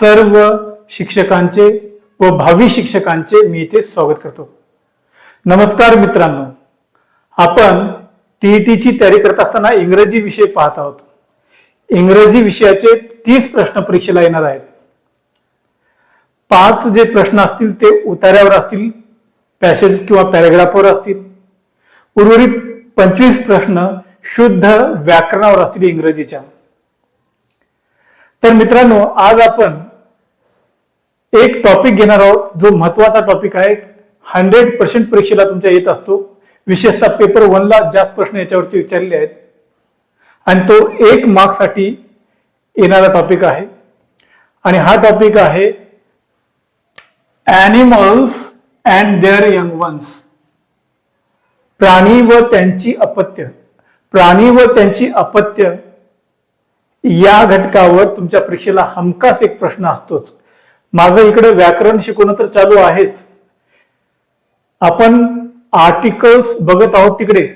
सर्व शिक्षकांचे व भावी शिक्षकांचे मी इथे स्वागत करतो. नमस्कार मित्रांनो. आपण टीईटीची तयारी करत असताना इंग्रजी विषय पाहत आहोत. इंग्रजी विषयाचे तीस प्रश्न परीक्षेला येणार आहेत. पाच जे प्रश्न असतील ते उतार्यावर असतील पॅसेज किंवा पॅरेग्राफवर असतील. उर्वरित पंचवीस प्रश्न शुद्ध व्याकरणावर असतील इंग्रजीच्या. तर मित्रांनो आज आपण एक टॉपिक घेणार आहोत जो महत्त्वाचा टॉपिक आहे. हंड्रेड पर्सेंट परीक्षेला तुमच्या येत असतो. विशेषतः पेपर वनला जास्त प्रश्न याच्यावरती विचारले आहेत. आणि तो एक मार्क्ससाठी येणारा टॉपिक आहे. आणि हा टॉपिक आहे animals and their young ones प्राणी व त्यांची अपत्य. प्राणी व त्यांची अपत्य या घटकावर तुमच्या परीक्षेला हमखास एक प्रश्न असतोच. माझं इकडे व्याकरण शिकवणं तर चालू आहेच. आपण आर्टिकल्स बघत आहोत तिकडे.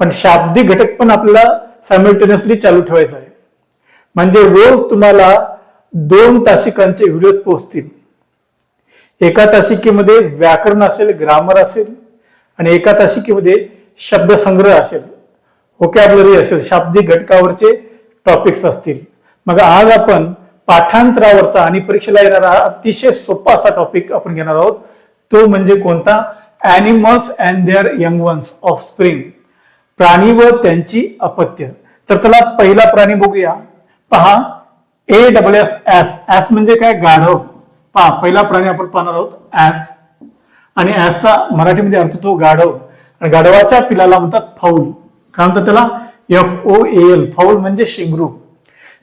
पण शाब्दिक घटक पण आपल्याला सायमल्टेनियसली चालू ठेवायचा आहे. म्हणजे रोज तुम्हाला दोन तासिकांचे व्हिडिओ पोहोचतील. एका तासिकेमध्ये व्याकरण असेल ग्रामर असेल आणि एका तासिकेमध्ये शब्दसंग्रह असेल. ओकॅबलरी असेल शाब्दिक घटकावरचे टॉपिक्स असतील. मग आज आपण पाठांतरावरचा आणि परीक्षेला येणारा अतिशय सोपा असा टॉपिक आपण घेणार आहोत. तो म्हणजे कोणता? Animals and their young ones offspring प्राणी व त्यांची अपत्य. तर चला पहिला प्राणी बघूया. पहा. A double S S S म्हणजे काय? गाढव. पहा पहिला प्राणी आपण पाहणार आहोत. ऍस आणि ऍसचा मराठीमध्ये अर्थ तो गाढव. आणि गाढवाच्या पिलाला म्हणतात फाऊल. काय म्हणतात त्याला? एफ ओ एल फाऊल म्हणजे शिंगरू.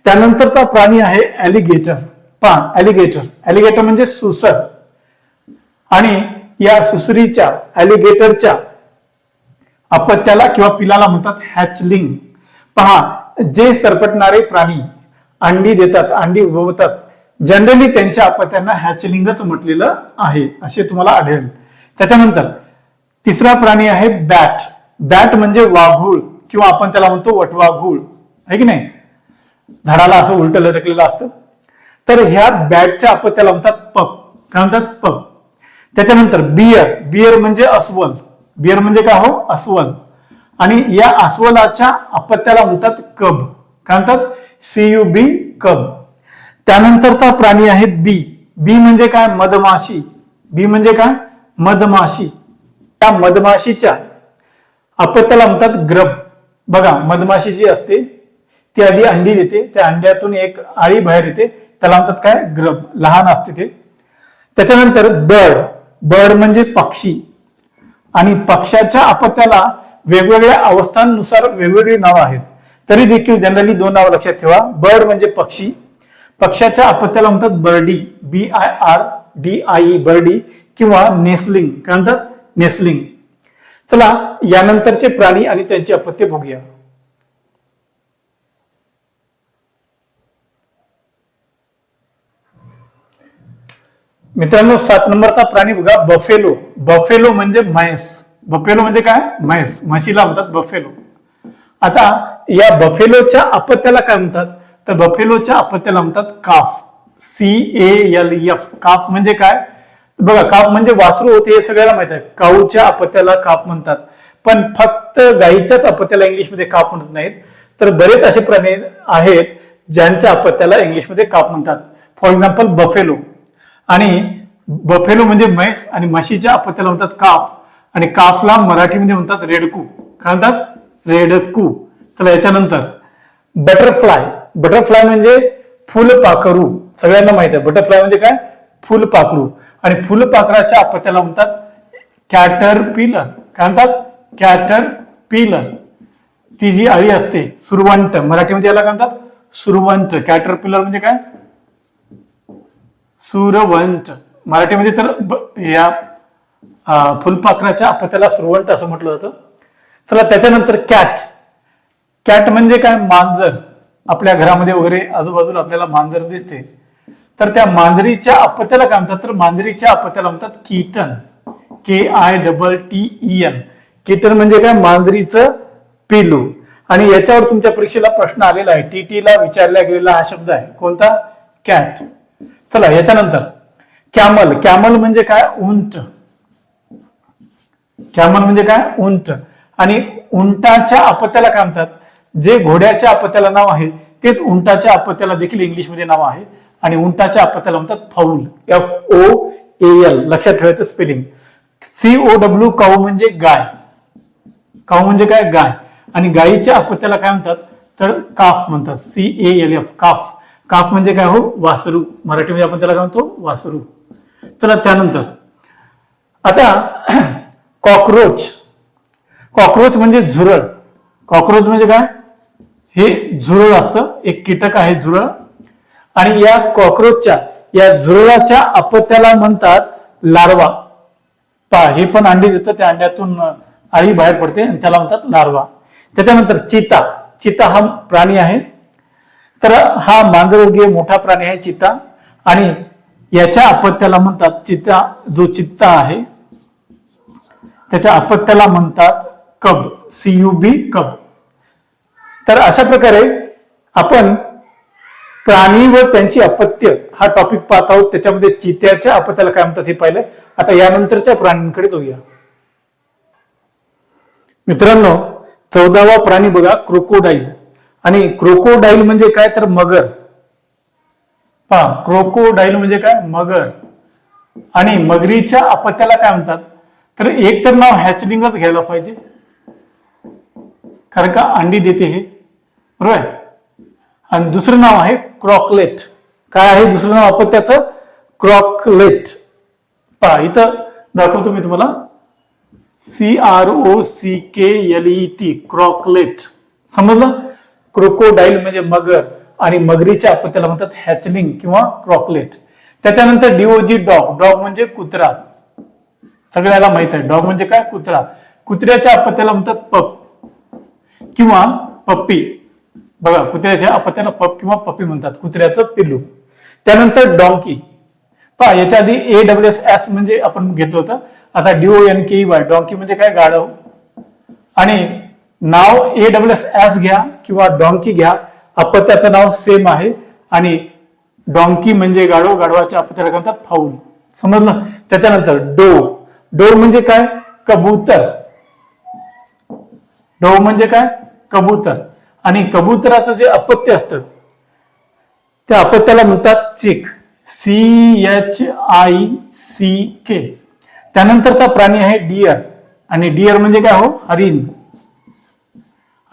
त्यानंतरचा प्राणी आहे ॲलिगेटर पहा ॲलिगेटर ॲलिगेटर म्हणजे सुसर. आणि या सुसरीच्या ॲलिगेटरच्या अपत्याला किंवा पिलाला म्हणतात हॅचलिंग पहा जे सरपटणारे प्राणी अंडी देतात अंडी उभवतात जनरली त्यांच्या अपत्यांना हॅचलिंगच म्हटलेलं आहे असे तुम्हाला आढळेल. त्याच्यानंतर तिसरा प्राणी आहे बॅट बॅट म्हणजे वाघूळ किंवा आपण त्याला म्हणतो वटवाघूळ. आहे की नाही? झाडाला असं उलट लटकलेलं असतं. तर ह्या बॅटच्या अपत्याला म्हणतात पप काय म्हणतात? पप त्याच्यानंतर बियर. बियर म्हणजे अस्वल. बियर म्हणजे काय हो? अस्वल. आणि या अस्वलाच्या अपत्याला म्हणतात कब. काय म्हणतात? सी यू बी कब. त्यानंतरचा प्राणी आहे बी. बी म्हणजे काय? मधमाशी. बी म्हणजे काय? मधमाशी. त्या मधमाशीच्या अपत्याला म्हणतात ग्रब. बघा मधमाशी जी असते ती आधी अंडी देते त्या अंड्यातून एक आळी बाहेर येते. त्याला म्हणतात काय? ग्रब लहान असते ते. त्याच्यानंतर बर्ड बर्ड म्हणजे पक्षी. आणि पक्षाच्या अपत्याला वेगवेगळ्या अवस्थांनुसार वेगवेगळी नावं आहेत. तरी देखील जनरली दोन नावं लक्षात ठेवा. बर्ड म्हणजे पक्षी. पक्षाच्या अपत्याला म्हणतात birdie. B I R D I E birdie किंवा नेसलिंग. काय म्हणतात? नेस्लिंग. चला यानंतरचे प्राणी आणि त्यांची अपत्य बघूया. मित्रांनो सात नंबरचा प्राणी बघा बफेलो बफेलो म्हणजे म्हैस. बफेलो म्हणजे काय? म्हैस. म्हशीला म्हणतात बफेलो आता या बफेलोच्या अपत्याला काय म्हणतात? तर बफेलोच्या अपत्याला म्हणतात calf C A L F calf म्हणजे काय? बघा काफ म्हणजे वासरू होते हे सगळ्याला माहीत आहे. काऊच्या अपत्याला काफ म्हणतात. पण फक्त गाईच्याच अपत्याला इंग्लिशमध्ये काफ म्हणत नाहीत. तर बरेच असे प्राणी आहेत ज्यांच्या अपत्याला इंग्लिशमध्ये काफ म्हणतात. फॉर एक्झाम्पल बफेलो आणि बफेलो म्हणजे म्हैस आणि म्हशीच्या अपत्याला म्हणतात काफ. आणि काफला मराठीमध्ये म्हणतात रेडकू. काय म्हणतात? रेडकू. चला याच्यानंतर बटरफ्लाय बटरफ्लाय म्हणजे फुलपाखरू. सगळ्यांना माहीत आहे. बटरफ्लाय म्हणजे काय? फुलपाखरू. आणि फुलपाखराच्या अपत्याला म्हणतात कॅटर पिलर काय म्हणतात? कॅटर पिलर ती जी अळी असते. सुरवंट. मराठीमध्ये याला काय म्हणतात? सुरवंट. कॅटर पिलर म्हणजे काय? सुरवंत. मराठीमध्ये तर या फुलपाखराच्या अपत्याला सुरवंट असं म्हटलं जातं. चला त्याच्यानंतर कॅट. कॅट म्हणजे काय? मांजर. आपल्या घरामध्ये वगैरे आजूबाजूला आपल्याला मांजर दिसते. तर त्या मांजरीच्या अपत्याला काय म्हणतात? तर मांजरीच्या अपत्याला म्हणतात kitten. K I double T E N. Kitten म्हणजे काय? मांजरीचं पिलू. आणि याच्यावर तुमच्या परीक्षेला प्रश्न आलेला आहे. टीटीला विचारला गेलेला हा शब्द आहे. कोणता? कॅट. चला याच्यानंतर. कॅमल कॅमल म्हणजे काय? उंट कॅमल म्हणजे काय? उंट आणि उंटाच्या अपत्याला काय म्हणतात? जे घोड्याच्या अपत्याला नाव आहे तेच उंटाच्या अपत्याला देखील इंग्लिशमध्ये नाव आहे. आणि उंटाच्या अपत्याला म्हणतात foal. F O A L लक्षात ठेवायचं spelling C O W cow म्हणजे गाय. काऊ म्हणजे काय? गाय. आणि गायीच्या अपत्याला काय म्हणतात? तर काफ म्हणतात. C A L F calf. Calf म्हणजे काय हो? वासरू. मराठीमध्ये आपण त्याला काय म्हणतो? वासरू. चला त्यानंतर. आता कॉक्रोच. कॉक्रोच म्हणजे झुरळ. कॉक्रोच म्हणजे काय? हे झुरळ असतं. एक कीटक आहे झुरळ. आणि या कॉक्रोचच्या या झुरळाच्या अपत्याला म्हणतात लार्वा. पा हे पण अंडी देतं. त्या अंड्यातून आळी बाहेर पडते आणि त्याला म्हणतात लार्वा. त्याच्यानंतर चिता. चिता हा प्राणी आहे. तर हा मांजरवर्गीय मोठा प्राणी आहे चिता आणि याच्या अपत्याला म्हणतात चिता जो चित्ता आहे त्याच्या अपत्याला म्हणतात कब सीयुबी कब. तर अशा प्रकारे आपण प्राणी व त्यांची अपत्य हा टॉपिक पाहत आहोत. त्याच्यामध्ये चित्याच्या अपत्याला काय म्हणतात हे पाहिलं आता यानंतरच्या प्राण्यांकडे जाऊया. मित्रांनो चौदावा प्राणी बघा क्रोकोडाईल आणि क्रोकोडाईल म्हणजे काय तर मगर. पहा क्रोकोडाईल म्हणजे काय? मगर. आणि मगरीच्या अपत्याला काय म्हणतात? तर एक तर नाव हॅचलिंगच घ्यायला पाहिजे. कारण का अंडी देते हे. बरोबर आणि दुसरं नाव आहे क्रॉकलेट काय आहे? दुसरं नाव अपत्याचं? क्रॉकलेट पहा इथं दाखवतो मी तुम्हाला. C R O C K L E T क्रॉकलेट समजलं? क्रोकोडाईल म्हणजे मगर आणि मगरीच्या आपत्याला म्हणतात हॅचलिंग किंवा क्रॉकलेट. त्याच्यानंतर डिओजी डॉग. डॉग म्हणजे कुत्रा. सगळ्याला माहीत आहे. डॉग म्हणजे काय? कुत्रा. कुत्र्याच्या अपत्याला म्हणतात पप किंवा पप्पी. बघा कुत्र्याच्या अपत्याला पप किंवा पप्पी म्हणतात. कुत्र्याचं पिल्लू. त्यानंतर डॉंकी. पहा याच्या आधी ए डब्ल्यू एस एस म्हणजे आपण घेतलं होतं. आता D O N K Y donkey म्हणजे काय? गाढव. आणि नाव ए डब्ल्यू एस एस घ्या किंवा डॉंकी घ्या. अपत्याचं नाव सेम आहे. आणि डॉंकी म्हणजे गाढव गाढवाच्या अपत्याला म्हणतात फाऊल समजलं? त्याच्यानंतर डो डो म्हणजे काय? कबूतर. डो म्हणजे काय? कबूतर. आणि कबुतराचं जे अपत्य असतं त्या अपत्याला म्हणतात chick. C H I C K त्यानंतरचा प्राणी आहे डियर आणि डियर म्हणजे काय हो? हरिण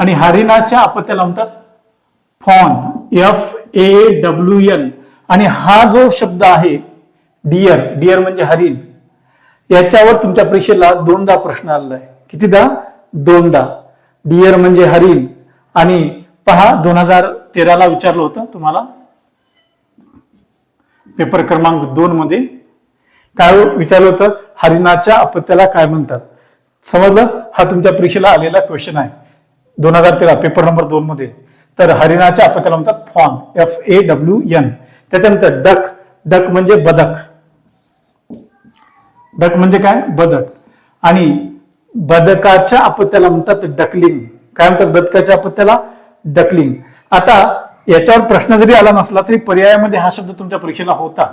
आणि हरिणाच्या अपत्याला म्हणतात fawn F A W N आणि हा जो शब्द आहे डियर डियर म्हणजे हरिण याच्यावर तुमच्या परीक्षेला दोनदा प्रश्न आलेला आहे. कितीदा? दोनदा. डियर म्हणजे हरिण. आणि पहा दोन हजार तेराला विचारलं होतं तुम्हाला. पेपर क्रमांक दोन मध्ये. काय विचारलं होतं? हरिणाच्या अपत्याला काय म्हणतात? समजलं? हा तुमच्या परीक्षेला आलेला क्वेश्चन आहे. दोन हजार तेरा पेपर नंबर दोन मध्ये. तर हरिणाच्या अपत्याला म्हणतात fawn F A W N त्याच्यानंतर डक डक म्हणजे बदक. डक म्हणजे काय? बदक. आणि बदकाच्या अपत्याला म्हणतात डकलिंग. काय म्हणतात बदकाच्या अपत्याला डकलिंग. आता याच्यावर प्रश्न जरी आला नसला तरी पर्यायामध्ये हा शब्द तुमच्या परीक्षेला होता.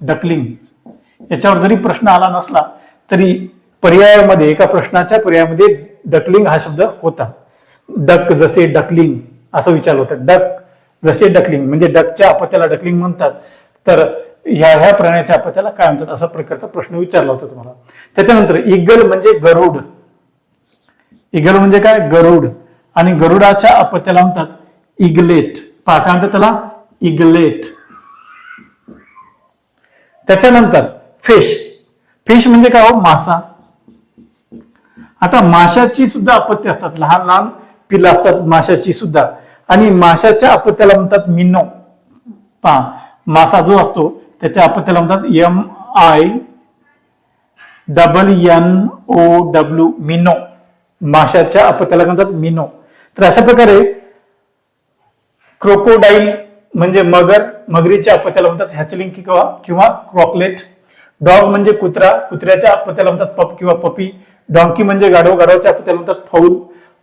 डकलिंग. याच्यावर जरी प्रश्न आला नसला तरी पर्यायामध्ये एका प्रश्नाच्या पर्यायामध्ये डकलिंग हा शब्द होता. डक जसे डकलिंग असं विचारलं होतं. डक जसे डकलिंग म्हणजे डकच्या अपत्याला डकलिंग म्हणतात. तर ह्या ह्या प्राण्याच्या अपत्याला काय म्हणतात असा प्रकारचा प्रश्न विचारला होता तुम्हाला. त्याच्यानंतर इगल म्हणजे गरुड. इगल म्हणजे काय? गरुड. आणि गरुडाच्या अपत्याला म्हणतात इगलेट. पहा काय म्हणतात त्याला? इगलेट. त्याच्यानंतर फिश. फिश म्हणजे काय हो? मासा. आता माशाची सुद्धा अपत्य असतात. लहान लहान पिलं असतात माशाची सुद्धा. आणि माशाच्या अपत्याला म्हणतात मिनो. पहा मासा जो असतो त्याच्या अपत्याला म्हणतात M I double N O W minnow. माशाच्या अपत्याला म्हणतात मिनो. तर अशा प्रकारे क्रोकोडाईल म्हणजे मगर मगरीच्या अपत्याला म्हणतात हॅचलिंग किंवा किंवा क्रॉकलेट डॉग म्हणजे कुत्रा कुत्र्याच्या अपत्याला म्हणतात पप किंवा पपी डॉंकी म्हणजे गाढव गाढवाच्या अपत्याला म्हणतात फौल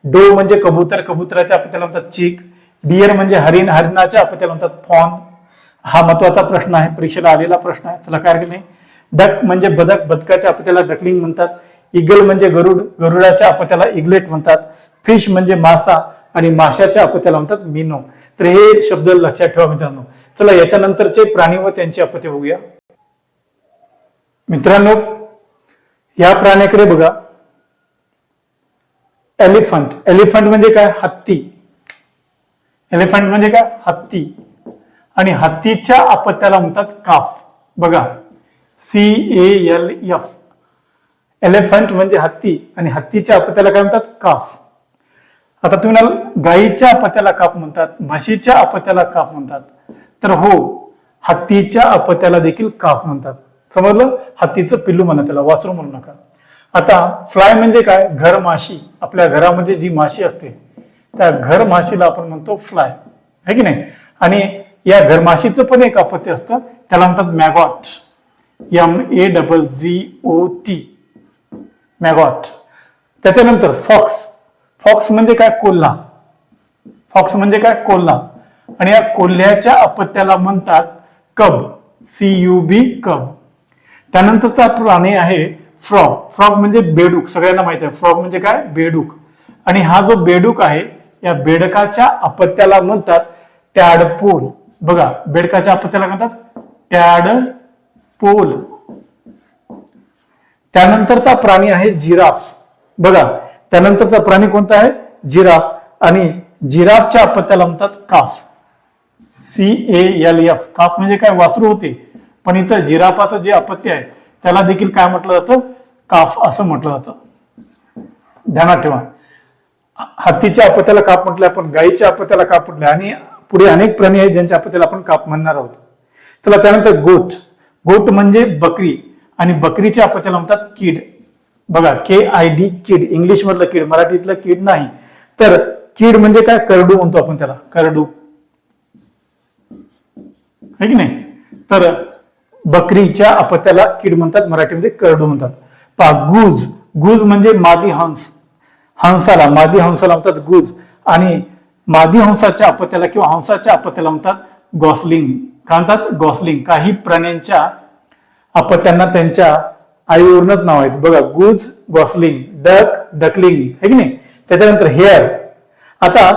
डो म्हणजे कबूतर कबुतराच्या अपत्याला म्हणतात चीक. डियर म्हणजे हरिण हरिणाच्या अपत्याला म्हणतात फॉन हा महत्त्वाचा प्रश्न आहे परीक्षेला आलेला प्रश्न आहे. चला काय नाही. डक म्हणजे बदक बदकाच्या अपत्याला डकलिंग म्हणतात. इगल म्हणजे गरुड गरुडाच्या अपत्याला इगलेट म्हणतात. फिश म्हणजे मासा आणि माशाच्या अपत्याला म्हणतात मिनो. तर हे शब्द लक्षात ठेवा मित्रांनो. चला याच्यानंतरचे प्राणी व त्यांची अपत्य बघूया. मित्रांनो या प्राण्याकडे बघा. एलिफंट. एलिफंट म्हणजे काय? हत्ती. एलिफंट म्हणजे काय? हत्ती. आणि हत्तीच्या अपत्याला म्हणतात काफ. बघा. C A L F. Elephant म्हणजे हत्ती. आणि हत्तीच्या अपत्याला काय म्हणतात? काफ. आता तुम्ही म्हणाल गाईच्या अपत्याला काफ म्हणतात म्हशीच्या अपत्याला काफ म्हणतात. तर हो हत्तीच्या अपत्याला देखील काफ म्हणतात. समजलं? हत्तीचं पिल्लू म्हणा त्याला वासरू म्हणू नका. आता फ्लाय म्हणजे काय? घर माशी. आपल्या घरामध्ये जी माशी असते त्या घर माशीला आपण म्हणतो फ्लाय आहे की नाही? आणि या घरमाशीचं पण एक अपत्य असतं त्याला म्हणतात maggot M A double Z O T maggot त्याच्यानंतर फॉक्स फॉक्स म्हणजे काय? कोल्हा. फॉक्स म्हणजे काय? कोल्हा. आणि या कोल्ह्याच्या अपत्याला म्हणतात कब. सी यू बी कब. त्यानंतरचा प्राणी आहे फ्रॉग. फ्रॉग म्हणजे बेडूक सगळ्यांना माहिती आहे. फ्रॉग म्हणजे काय? बेडूक. आणि हा जो बेडूक आहे या बेडकाच्या अपत्याला म्हणतात टॅडपोल. बघा बेडकाच्या अपत्याला म्हणतात टॅडपोल. त्यानंतरचा प्राणी आहे जिराफ. बघा त्यानंतरचा प्राणी कोणता आहे? जिराफ. आणि जिराफच्या अपत्याला म्हणतात calf. C A L F. Calf म्हणजे काय? वासरू होते. पण इथं जिराफाचं जे अपत्य आहे त्याला देखील काय म्हटलं जातं? काफ असं म्हटलं जातं. ध्यानात ठेवा. हत्तीच्या अपत्याला काप म्हटलं आपण गाईच्या अपत्याला काप म्हटलं आणि पुढे अनेक प्राणी आहेत ज्यांच्या अपत्याला आपण काप म्हणणार आहोत. चला त्यानंतर गोट. गोट म्हणजे बकरी आणि बकरीच्या अपत्याला म्हणतात कीड. बघा K I D kid. English मधलं कीड मराठीतलं कीड नाही. तर कीड म्हणजे काय? करडू म्हणतो आपण त्याला. करडू. की नाही? तर बकरीच्या अपत्याला कीड म्हणतात मराठीमध्ये करडू म्हणतात. पा गुज. गुज म्हणजे मादी हंस. हंसाला मादी हंसाला म्हणतात गुज. आणि मादी हंसाच्या अपत्याला किंवा हंसाच्या अपत्याला म्हणतात गॉसलिंग. का म्हणतात? गॉसलिंग. काही प्राण्यांच्या अपत्यांना त्यांच्या आईवरूनच नाव आहेत. बघा गुज गॉसलिंग डक डकलिंग. हे की नाही? त्याच्यानंतर हेअर. आता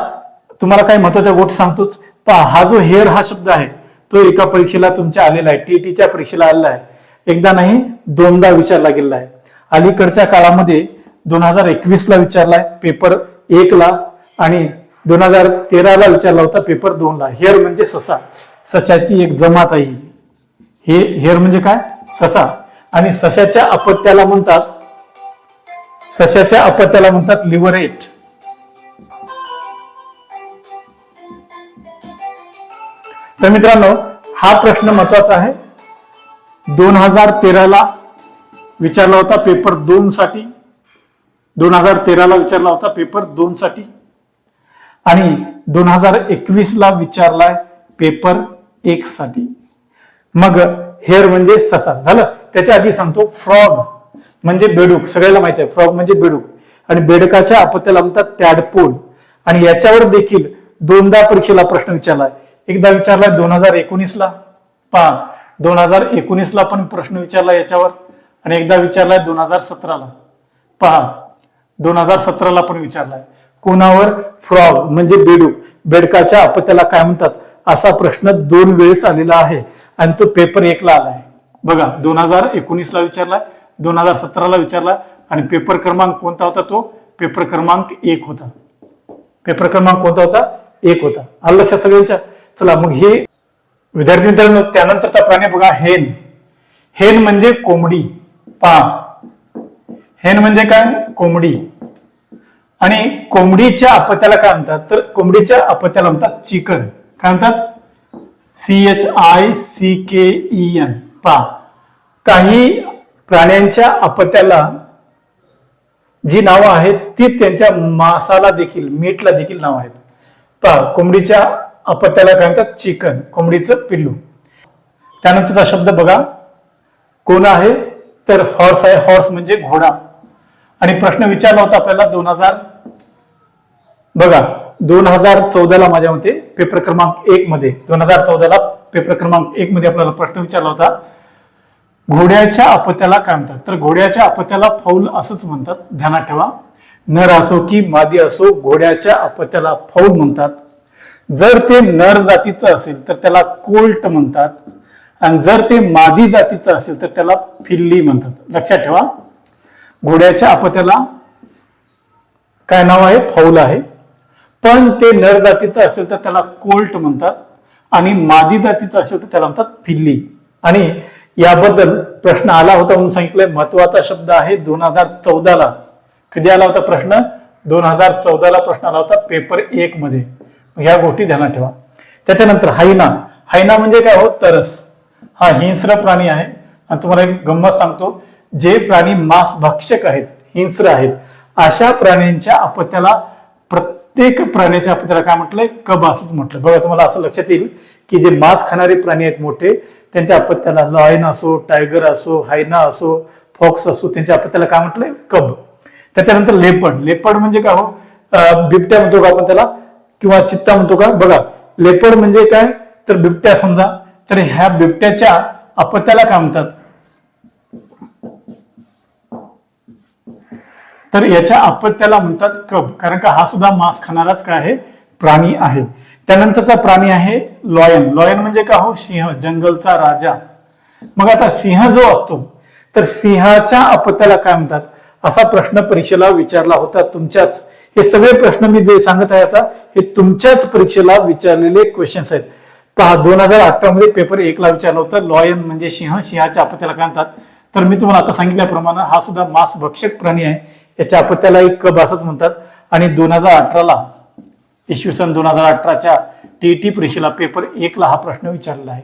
तुम्हाला काही महत्त्वाच्या गोष्टी सांगतोच. पहा हा जो हेअर हा शब्द आहे तो एका परीक्षेला तुमच्या आलेला आहे. टीटीच्या परीक्षेला आलेला आहे. एकदा नाही दोनदा विचारला गेलेला आहे. अलीकडच्या काळामध्ये दोन हजार एकवीसला विचारलाय पेपर एकला आणि दोन हजार तेराला विचारला होता पेपर दोनला. हेअर म्हणजे ससा. सशाची एक जमात आहे हे. हेअर म्हणजे काय? ससा. आणि सशाच्या अपत्याला म्हणतात सशाच्या अपत्याला म्हणतात लिव्हरेट. तर मित्रांनो हा प्रश्न महत्त्वाचा आहे. दोन हजार तेराला विचारला होता पेपर दोन साठी. दोन हजार तेराला विचारला होता पेपर दोन साठी. आणि दोन हजार एकवीसला विचारलाय पेपर एक साठी. मग हेअर म्हणजे ससा. झालं? त्याच्या आधी सांगतो फ्रॉग. म्हणजे बेडूक. सगळ्याला माहिती आहे. फ्रॉग म्हणजे बेडूक. आणि बेडकाच्या अपत्याला म्हणतात टॅडपोल. आणि याच्यावर देखील दोनदा परीक्षेला प्रश्न विचारलाय. एकदा विचारलाय दोन हजार एकोणीसला. पहा दोन हजार एकोणीसला पण प्रश्न विचारला याच्यावर. आणि एकदा विचारलाय दोन हजार सतराला. पहा दोन हजार सतराला पण विचारलाय. कोणावर फ्रॉग म्हणजे बेडूक बेडकाच्या अपत्याला काय म्हणतात? असा प्रश्न दोन वेळेस आलेला आहे आणि तो पेपर एकला आलाय. बघा दोन हजार एकोणीसला विचारलाय दोन हजार सतराला विचारला आणि पेपर क्रमांक कोणता होता तो? पेपर क्रमांक एक होता. पेपर क्रमांक कोणता होता? एक होता. आलं लक्षात सगळ्यांच्या? चला मग हे विद्यार्थी मित्रांनो त्यानंतरचा प्राणी बघा हेन. हेन म्हणजे कोंबडी. पा. हेन म्हणजे काय? कोंबडी. आणि कोंबडीच्या अपत्याला काय म्हणतात? तर कोंबडीच्या अपत्याला म्हणतात चिकन. काय म्हणतात? C H I C K E N पा. काही प्राण्यांच्या अपत्याला जी नावं आहेत ती त्यांच्या मासाला देखील मीटला देखील नाव आहेत. पहा कोंबडीच्या अपत्याला काय म्हणतात? चिकन. कोंबडीचं पिल्लू. त्यानंतरचा शब्द बघा. कोण आहे? तर हॉर्स आहे. हॉर्स म्हणजे घोडा. आणि प्रश्न विचारला होता आपल्याला दोन हजार बघा दोन हजार चौदाला माझ्या मते पेपर क्रमांक एक मध्ये दोन हजार चौदाला पेपर क्रमांक एक मध्ये आपल्याला प्रश्न विचारला होता. घोड्याच्या अपत्याला काय म्हणतात? तर घोड्याच्या अपत्याला फौल असंच म्हणतात. ध्यानात ठेवा. नर असो की मादी असो घोड्याच्या अपत्याला फौल म्हणतात. जर ते नर जातीचं असेल तर त्याला कोल्ट म्हणतात. आणि जर ते मादी जातीचं असेल तर त्याला फिल्ली म्हणतात. लक्षात ठेवा. घोड्याच्या अपत्याला काय नाव आहे? फौल आहे. पण ते नर जातीचं असेल तर त्याला कोल्ट म्हणतात. आणि मादी जातीचं असेल तर त्याला म्हणतात फिल्ली. आणि याबद्दल प्रश्न आला होता म्हणून सांगितलंय. महत्त्वाचा शब्द आहे दोन हजार चौदाला. कधी आला होता प्रश्न? दोन हजार चौदाला प्रश्न आला होता पेपर एक मध्ये. ह्या गोष्टी ध्यानात ठेवा. त्याच्यानंतर हायना. हायना म्हणजे काय हो? तरस. हा हिंस्र प्राणी आहे. आणि तुम्हाला एक गंमत सांगतो जे प्राणी मांस भक्षक आहेत हिंस्र आहेत अशा प्राण्यांच्या अपत्याला प्रत्येक प्राण्याच्या अपत्याला काय म्हटलंय? कब असंच म्हटलं. बघा तुम्हाला असं लक्षात येईल की जे मांस खाणारे प्राणी आहेत मोठे त्यांच्या अपत्याला लॉयन असो टायगर असो हायना असो फॉक्स असो त्यांच्या अपत्याला काय म्हटलंय? कब. त्याच्यानंतर लेपड लेपड म्हणजे काय हो? बिबट्या म्हणतो का आपण त्याला? किंवा चित्ता म्हणतो का? बघा लेपड म्हणजे काय? तर बिबट्या समजा तर ह्या बिबट्याच्या अपत्याला काय म्हणतात? तर याच्या अपत्याला म्हणतात कब. कारण का हा सुद्धा मांस खाणाराच काय आहे? प्राणी आहे. त्यानंतरचा प्राणी आहे लॉयन. लॉयन म्हणजे का हो? सिंह जंगलचा राजा. मग आता सिंह जो असतो तर सिंहाच्या अपत्याला काय म्हणतात? असा प्रश्न परीक्षेला विचारला होता तुमच्याच. हे सगळे प्रश्न मी जे सांगत आहे आता हे तुमच्याच परीक्षेला विचारलेले क्वेश्चन्स आहेत. पहा दोन हजार अठरा मध्ये पेपर एकला विचारलं होतं. लॉयन म्हणजे सिंह सिंहाच्या अपत्याला काय म्हणतात? तर मी तुम्हाला आता सांगितल्याप्रमाणे हा सुद्धा मांस भक्षक प्राणी आहे. याच्या अपत्याला एक कब असंच म्हणतात. आणि दोन हजार अठराला इसवी सन दोन हजार अठराच्या टी टी परीक्षेला पेपर एकला हा प्रश्न विचारलेला आहे.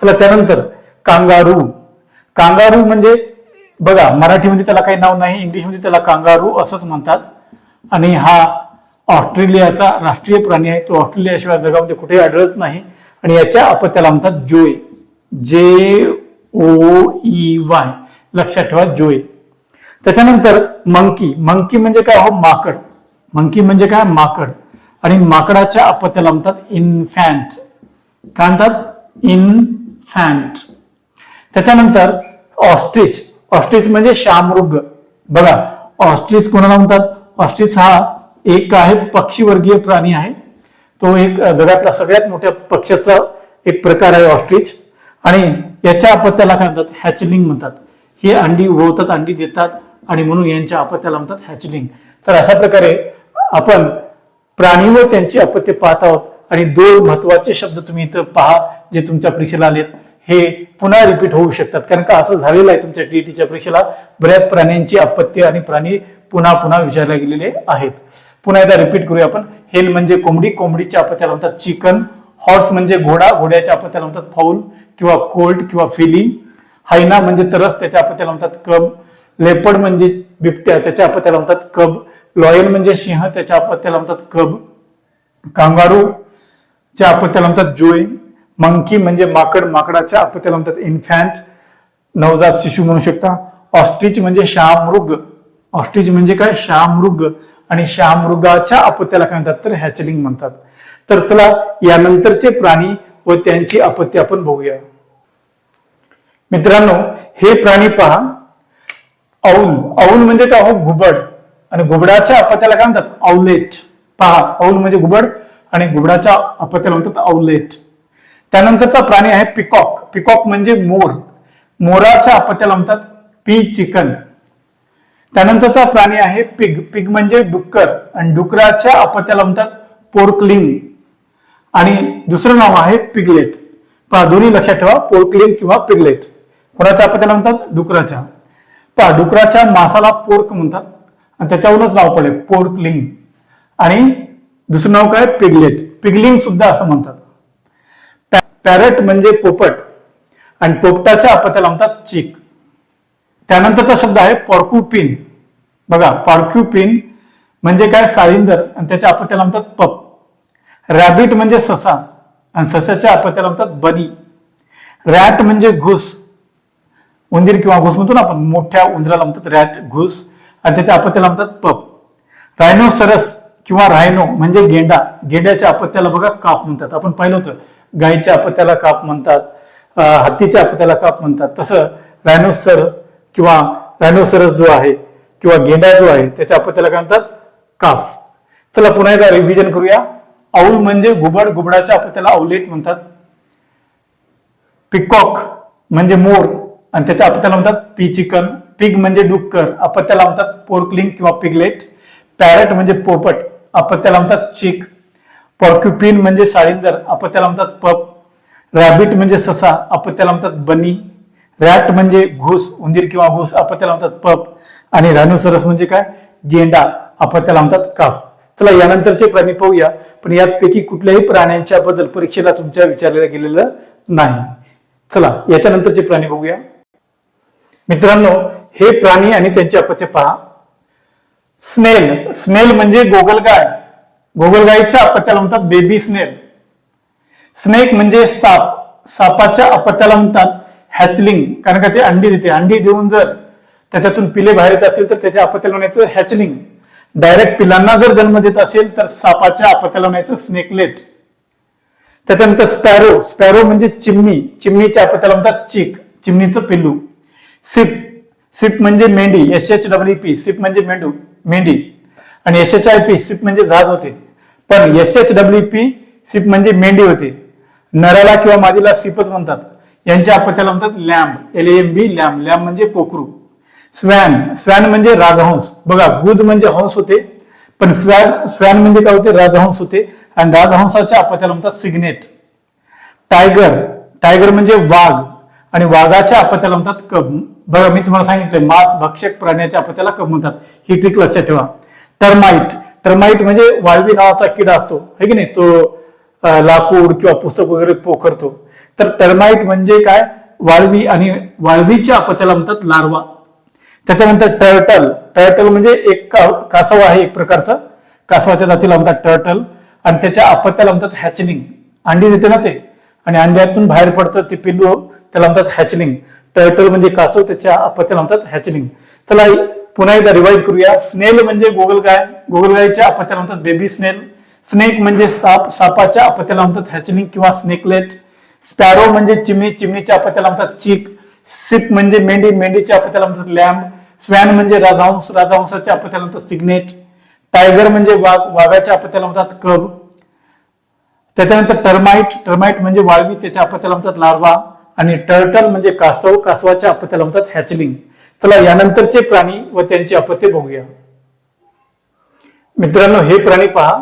चला त्यानंतर कांगारू. कांगारू म्हणजे बघा मराठीमध्ये त्याला काही नाव नाही इंग्लिशमध्ये त्याला कांगारू असंच म्हणतात. आणि हा ऑस्ट्रेलियाचा राष्ट्रीय प्राणी आहे. तो ऑस्ट्रेलियाशिवाय जगामध्ये कुठेही आढळत नाही. आणि याच्या अपत्याला म्हणतात जोय जे ओ ई वाय. लक्षात ठेवा जोय त्याच्यानंतर मंकी. मंकी म्हणजे काय? हो माकड. मंकी म्हणजे काय? माकड. आणि माकडाच्या अपत्याला म्हणतात इन्फॅन्ट. काय म्हणतात? इन्फॅन्ट. त्याच्यानंतर ऑस्ट्रिच. ऑस्ट्रिच म्हणजे शामृग बघा ऑस्ट्रिच कोणाला म्हणतात? ऑस्ट्रिच हा एक आहे पक्षीवर्गीय प्राणी आहे. तो एक जगातला सगळ्यात मोठ्या पक्षाचा एक प्रकार आहे ऑस्ट्रिच. आणि याच्या अपत्याला काय म्हणतात? हॅचलिंग म्हणतात. हे अंडी उभवतात अंडी देतात आणि म्हणून यांच्या अपत्याला म्हणतात हॅचलिंग. तर अशा प्रकारे आपण प्राणी व त्यांची अपत्य पाहत आहोत आणि दोन महत्त्वाचे शब्द तुम्ही इथं पहा जे तुमच्या परीक्षेला आलेत. हे पुन्हा रिपीट होऊ शकतात. कारण का असं झालेलं आहे तुमच्या टीटीच्या परीक्षेला. बऱ्याच प्राण्यांची अपत्य आणि प्राणी पुन्हा पुन्हा विचारले गेलेले आहेत. पुन्हा एकदा रिपीट करूया आपण. हेल म्हणजे कोंबडी. कोंबडीच्या अपत्याला म्हणतात चिकन. हॉर्स म्हणजे घोडा. घोड्याच्या अपत्याला म्हणतात फाऊल किंवा कोल्ट किंवा फिली हायना म्हणजे तरस. त्याच्या अपत्याला म्हणतात कब लेपड म्हणजे बिबट्या. त्याच्या अपत्याला म्हणतात कब लॉयल म्हणजे सिंह. त्याच्या अपत्याला म्हणतात कब कांगारू च्या अपत्याला म्हणतात जोय मंकी म्हणजे माकड. माकडाच्या अपत्याला म्हणतात इन्फॅन्ट नवजात शिशु म्हणू शकता. ऑस्ट्रिच म्हणजे शामृग ऑस्ट्रिच म्हणजे काय? शहामृग आणि शहामृगाच्या अपत्याला काय म्हणतात? तर हॅचलिंग म्हणतात. तर चला यानंतरचे प्राणी व त्यांची अपत्य आपण बघूया. मित्रांनो हे प्राणी पहा. औल. औल म्हणजे काय? हो घुबड. आणि घुबडाच्या अपत्याला काय म्हणतात? औलेट पहा औल म्हणजे घुबड आणि घुबडाच्या अपत्याला म्हणतात औलेट त्यानंतरचा प्राणी आहे पिकॉक. पिकॉक म्हणजे मोर. मोराच्या अपत्याला म्हणतात पी चिकन. त्यानंतरचा प्राणी आहे पिग. पिग म्हणजे डुक्कर. आणि डुकराच्या अपत्याला म्हणतात पोर्कलिंग. आणि दुसरं नाव आहे पिगलेट. पहा दोन्ही लक्षात ठेवा. पोर्कलिंग किंवा पिगलेट. कोणाच्या अपत्याला म्हणतात? डुकराच्या. पहा डुकराच्या मासाला पोर्क म्हणतात. आणि त्याच्यावरूनच नाव पडले. पोर्कलिंग. आणि दुसरं नाव काय? पिगलेट. पिगलिंग सुद्धा असं म्हणतात. पॅ- पॅरट म्हणजे पोपट. आणि पोपटाच्या अपत्याला म्हणतात चिक. त्यानंतरचा शब्द आहे पॉर्क्युपिन बघा पॉर्क्युपिन म्हणजे काय? साळिंदर. आणि त्याच्या अपत्याला म्हणतात पप. रॅबिट म्हणजे ससा. आणि ससाच्या अपत्याला म्हणतात बनी. रॅट म्हणजे घुस. उंदीर किंवा घुस म्हणतो ना आपण मोठ्या उंदराला म्हणतात रॅट घुस. आणि त्याच्या अपत्याला म्हणतात पप. रायनो सरस किंवा रायनो म्हणजे गेंडा. गेंड्याच्या अपत्याला बघा काफ म्हणतात. आपण पाहिलं होतं. गायीच्या अपत्याला काप म्हणतात. हत्तीच्या अपत्याला काप म्हणतात. तसं रायनोसर किंवा रायनोसरस जो आहे किंवा गेंडा जो आहे त्याच्या अपत्याला काय म्हणतात? काफ चला पुन्हा एकदा रिव्हिजन करूया. औल म्हणजे घुबड घुबडाच्या अपत्याला औलेट म्हणतात. पिकॉक म्हणजे मोर आणि त्याच्या अपत्याला म्हणतात पी चिकन पिग म्हणजे डुक्कर. अपत्याला म्हणतात पोर्कलिंग किंवा पिगलेट पॅरट म्हणजे पोपट. अपत्याला म्हणतात चिक पॉर्क्युपिन म्हणजे साळींदर. अपत्याला म्हणतात पप रॅबिट म्हणजे ससा. अपत्याला म्हणतात बनी रॅट म्हणजे घुस उंदीर किंवा घुस अपत्याला म्हणतात पप. आणि रायनोसरस म्हणजे काय? गेंडा अपत्याला म्हणतात काफ. चला यानंतरचे प्राणी पाहूया. पण यापैकी कुठल्याही प्राण्यांच्या बद्दल परीक्षेला तुमच्या विचारलेलं गेलेलं नाही. चला याच्यानंतरचे प्राणी बघूया. मित्रांनो हे प्राणी आणि त्यांचे अपत्य पहा. स्नेल. स्नेल म्हणजे गोगलगाय. गोगलगायच्या अपत्याला म्हणतात बेबी स्नेल. स्नेक म्हणजे साप. सापाच्या अपत्याला म्हणतात हॅचलिंग. कारण का ते अंडी देते. अंडी देऊन जर त्याच्यातून पिले बाहेर येत असतील तर त्याच्या अपत्याला म्हणायचं हॅचलिंग. डायरेक्ट पिलांना जर जन्म देत असेल तर सापाच्या अपत्याला म्हणायचं स्नेकलेट त्याच्यानंतर स्पॅरो. स्पॅरो म्हणजे चिमणी. चिमणीच्या अपत्याला म्हणतात चिक. चिमणीचं पिल्लू. सिप. सिप म्हणजे मेंढी. S H W P sheep म्हणजे मेंढू. मेंढी. आणि S H I P ship म्हणजे जहाज होते. पण S H W P sheep म्हणजे मेंढी होते. नराला किंवा मादीला सिपच म्हणतात. यांच्या अपत्याला म्हणतात lamb L M B lamb. Lamb म्हणजे कोकरू. स्वॅन स्वॅन म्हणजे राजहंस. बघा गुद म्हणजे हंस होते पण स्वॅन स्वॅन म्हणजे काय होते? राजहंस होते. आणि राजहंसाच्या अपत्याला म्हणतात सिग्नेट. टायगर टायगर म्हणजे वाघ. आणि वाघाच्या अपत्याला म्हणतात कब बघा मी तुम्हाला सांगितलं मांस भक्षक प्राण्याच्या अपत्याला कब म्हणतात? ही ट्रिक लक्षात ठेवा. टर्माइट टर्माइट म्हणजे वाळवी नावाचा किडा असतो. है की नाही? तो लाकूड किंवा पुस्तक वगैरे पोखरतो. तर टर्माइट म्हणजे काय? वाळवी आणि वाळवीच्या पत्याला म्हणतात लार्वा. त्याच्यानंतर टर्टल टर्टल म्हणजे एक कासव आहे एक प्रकारचा. कासवाच्या जातीला म्हणतात टर्टल आणि त्याच्या अपत्याला म्हणतात हॅचलिंग अंडी देते ना ते? आणि अंड्यातून बाहेर पडतं ते पिल्लू त्याला म्हणतात हॅचलिंग टर्टल म्हणजे कासव त्याच्या अपत्याला म्हणतात हॅचलिंग चला पुन्हा एकदा रिवाईज करूया. स्नेल म्हणजे गोगलगाय गोगलगायच्या अपत्याला म्हणतात बेबी स्नेल स्नेक म्हणजे साप. सापाच्या अपत्याला म्हणतात हॅचलिंग किंवा स्नेकलेट स्पॅरो म्हणजे चिमणी चिमणीच्या अपत्याला म्हणतात चिक. सिप म्हणजे मेंढी मेंढीच्या अपत्याला म्हणतात लॅम्ब स्वॅन म्हणजे राजहंस राजहंसाच्या अपत्याला म्हणतात सिग्नेट टायगर म्हणजे वाघ वाघाच्या अपत्याला म्हणतात कब त्याच्यानंतर टर्माइट टर्माइट म्हणजे वाळवी त्याच्या अपत्याला म्हणतात लार्वा आणि टर्टल म्हणजे कासव कासवाच्या अपत्याला म्हणतात हॅचलिंग चला यानंतरचे प्राणी व त्यांची अपत्ये बघूया. मित्रांनो हे प्राणी पहा.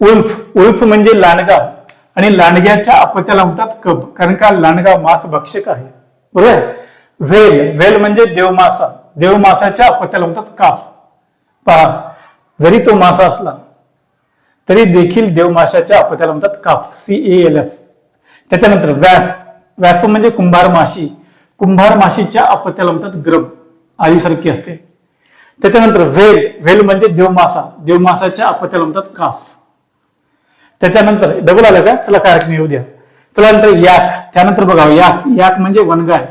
उल्फ उल्फ म्हणजे लांडगा. आणि लांडग्याच्या अपत्याला म्हणतात कब कारण का लांडगा मास भक्षक आहे. बरोबर व्हेल व्हेल म्हणजे देवमासा. देवमासाच्या अपत्याला म्हणतात काफ. पहा जरी तो मासा असला तरी देखील देवमाशाच्या अपत्याला म्हणतात calf. C A L F त्याच्यानंतर व्यास. व्यास म्हणजे कुंभार माशी. कुंभार माशीच्या अपत्याला म्हणतात ग्रब. आईसारखी असते. त्याच्यानंतर व्हेल व्हेल म्हणजे देवमासा. देवमासाच्या अपत्याला म्हणतात काफ. त्याच्यानंतर डबल आलं का? चला कार्यक्रम येऊ द्या. चला नंतर याक. त्यानंतर बघा याक. याक म्हणजे वनगाय.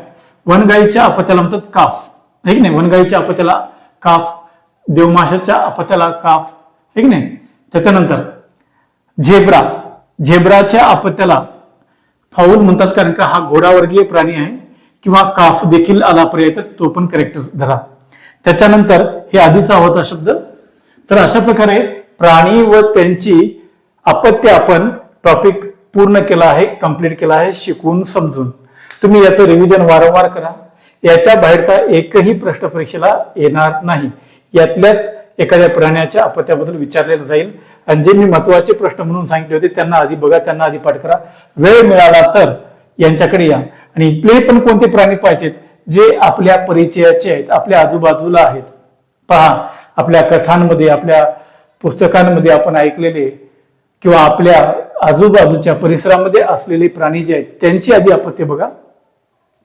वनगाईच्या अपत्याला म्हणतात काफ. है की नाही? वनगाईच्या अपत्याला काफ. देवमाशाच्या अपत्याला काफ. है की नाही? त्याच्यानंतर झेब्रा. झेब्राच्या अपत्याला फाऊल म्हणतात कारण का हा घोडावर्गीय प्राणी आहे किंवा काफ देखील आला पर्याय तर तो पण करेक्ट धरा. त्याच्यानंतर हे आधीचा होता शब्द. तर अशा प्रकारे प्राणी व त्यांची अपत्य आपण टॉपिक पूर्ण केला आहे कंप्लीट केला आहे शिकून समजून. तुम्ही याचं रिव्हिजन वारंवार करा. याच्या बाहेरचा एकही प्रश्न परीक्षेला येणार नाही. यातल्याच एखाद्या प्राण्याच्या अपत्याबद्दल विचारलेलं जाईल. आणि जे मी महत्त्वाचे प्रश्न म्हणून सांगितले होते त्यांना आधी बघा त्यांना आधी पाठ करा. वेळ मिळाला तर यांच्याकडे या. आणि इथले पण कोणते प्राणी पाहिजेत जे आपल्या परिचयाचे आहेत आपल्या आजूबाजूला आहेत? पहा आपल्या कथांमध्ये आपल्या पुस्तकांमध्ये आपण ऐकलेले किंवा आपल्या आजूबाजूच्या परिसरामध्ये असलेले प्राणी जे आहेत त्यांची आधी अपत्य बघा.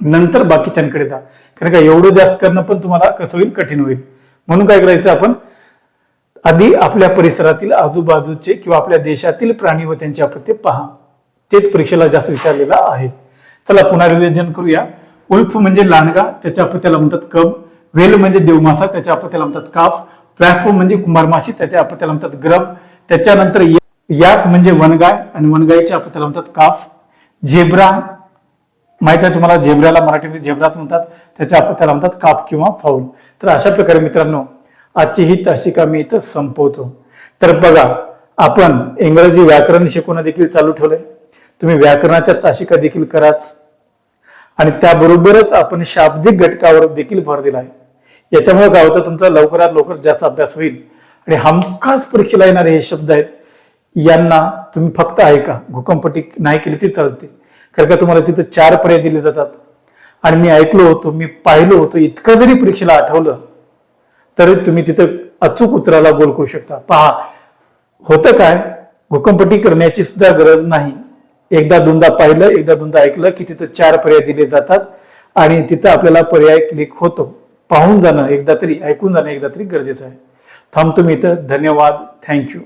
नंतर बाकीच्यांकडे जा. कारण का एवढं जास्त करणं पण तुम्हाला कसं होईल? कठीण होईल. म्हणून काय करायचं आपण? आधी आपल्या परिसरातील आजूबाजूचे किंवा आपल्या देशातील प्राणी व त्यांची अपत्य पहा. तेच परीक्षेला जास्त विचारलेला आहे. चला पुन्हा रिव्हिजन करूया. उल्फ म्हणजे लांडगा त्याच्या अपत्याला म्हणतात कब. वेल म्हणजे देवमासा त्याच्या अपत्याला म्हणतात काफ. व्यासप म्हणजे कुंभारमाशी त्याच्या अपत्याला म्हणतात ग्रब. त्याच्यानंतर म्हणजे वनगाय याक म्हणजे वनगाय आणि वनगायच्या आपल्याला म्हणतात काफ. झेब्रा. माहीत आहे तुम्हाला झेब्राला मराठीमध्ये झेब्राच म्हणतात. त्याच्या आपल्याला म्हणतात काफ किंवा फाऊल. तर अशा प्रकारे मित्रांनो आजची ही तासिका मी इथं संपवतो. तर बघा आपण इंग्रजी व्याकरण शिकवणं देखील चालू ठेवलंय. तुम्ही व्याकरणाच्या तासिका देखील कराच. आणि त्याबरोबरच आपण शाब्दिक घटकावर देखील भर दिला आहे याच्यामुळे काय होतं तुमचा लवकरात लवकर जास्त अभ्यास होईल आणि हमखास परीक्षेला येणारे हे शब्द आहेत यांना तुम्ही फक्त ऐका भूकंपटी नाही केली ती चालते कारण का तुम्हाला तिथं चार पर्याय दिले जातात. आणि मी ऐकलो होतो मी पाहिलो होतो इतकं जरी परीक्षेला आठवलं तरी तुम्ही तिथं अचूक उत्तराला गोल करू शकता. पहा होतं काय? भूकंपटी करण्याची सुद्धा गरज नाही. एकदा दोनदा पाहिलं एकदा दोनदा ऐकलं की तिथं चार पर्याय दिले जातात आणि तिथं आपल्याला पर्याय क्लिक होतो. पाहून जाणं एकदा तरी ऐकून जाणं एकदा तरी गरजेचं आहे. थांबतो मी इथं. धन्यवाद. थँक्यू